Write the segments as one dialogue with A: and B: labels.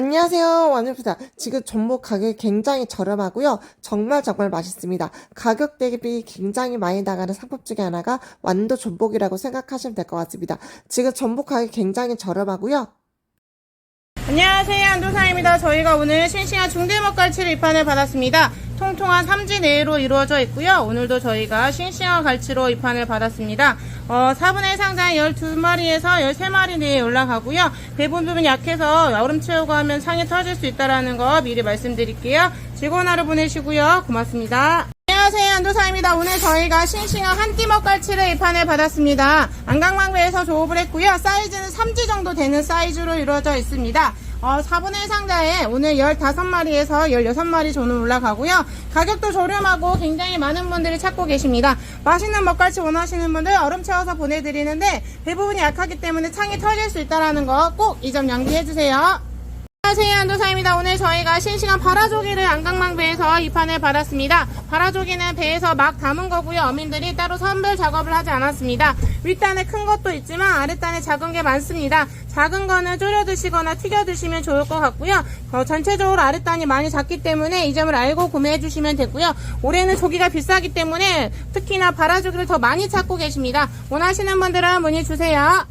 A: 안녕하세요. 완전입니다. 지금 전복 가격이 굉장히 저렴하고요. 정말 정말 맛있습니다. 가격 대비 굉장히 많이 나가는 상품 중에 하나가 완도 전복이라고 생각하시면 될 것 같습니다. 지금 전복 가격이 굉장히 저렴하고요.
B: 안녕하세요 안도사입니다. 저희가 오늘 싱싱한 중대먹갈치를 입판을 받았습니다. 통통한 삼지 내로 이루어져 있고요. 오늘도 저희가 싱싱한 갈치로 입판을 받았습니다. 어, 4분의 상장 12마리에서 13마리 내에 올라가고요. 배분 부분 약해서 여름 채우고 하면 상이 터질 수 있다는 거 미리 말씀드릴게요. 즐거운 하루 보내시고요. 고맙습니다. 안녕하세요 안도사입니다. 오늘 저희가 싱싱한 한띠먹갈치를 입판을 받았습니다. 안강망배에서 조업을 했고요. 사이즈는 3지 정도 되는 사이즈로 이루어져 있습니다. 어, 4분의 1 상자에 오늘 15마리에서 16마리 조는 올라가고요. 가격도 저렴하고 굉장히 많은 분들이 찾고 계십니다. 맛있는 먹갈치 원하시는 분들 얼음 채워서 보내드리는데 대부분이 약하기 때문에 창이 터질 수 있다는 거꼭 이 점 양지해주세요. 안녕하세요 안도사입니다 오늘 저희가 싱싱한 바라조기를 안강망배에서 입판을 받았습니다. 바라조기는 배에서 막 담은 거고요. 어민들이 따로 선별 작업을 하지 않았습니다. 윗단에 큰 것도 있지만 아랫단에 작은 게 많습니다. 작은 거는 졸여 드시거나 튀겨 드시면 좋을 것 같고요. 어, 전체적으로 아랫단이 많이 작기 때문에 이 점을 알고 구매해 주시면 되고요. 올해는 조기가 비싸기 때문에 특히나 바라조기를 더 많이 찾고 계십니다. 원하시는 분들은 문의 주세요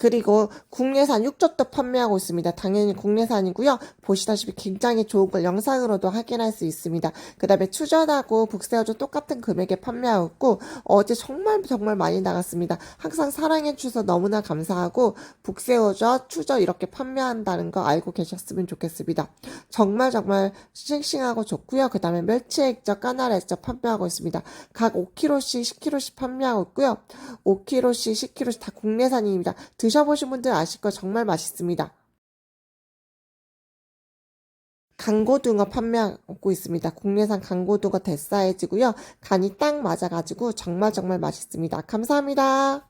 A: 그리고 국내산 육젓도 판매하고 있습니다. 당연히 국내산이고요. 보시다시피 굉장히 좋은 걸 영상으로도 확인할 수 있습니다. 그 다음에 추전하고 북새우젓 똑같은 금액에 판매하고 있고 어제 정말 정말 많이 나갔습니다. 항상 사랑해 주셔서 너무나 감사하고 북새우젓, 추전 이렇게 판매한다는 거 알고 계셨으면 좋겠습니다. 정말 정말 싱싱하고 좋고요. 그 다음에 멸치액젓, 까나리액젓 판매하고 있습니다. 각 5kg씩, 10kg씩 판매하고 있고요. 5kg씩, 10kg씩 다 국내산입니다. 드셔보신 분들 아실 거 정말 맛있습니다. 강고등어 판매하고 있습니다. 국내산 강고등어 대사이즈고요. 간이 딱 맞아가지고 정말 정말 맛있습니다. 감사합니다.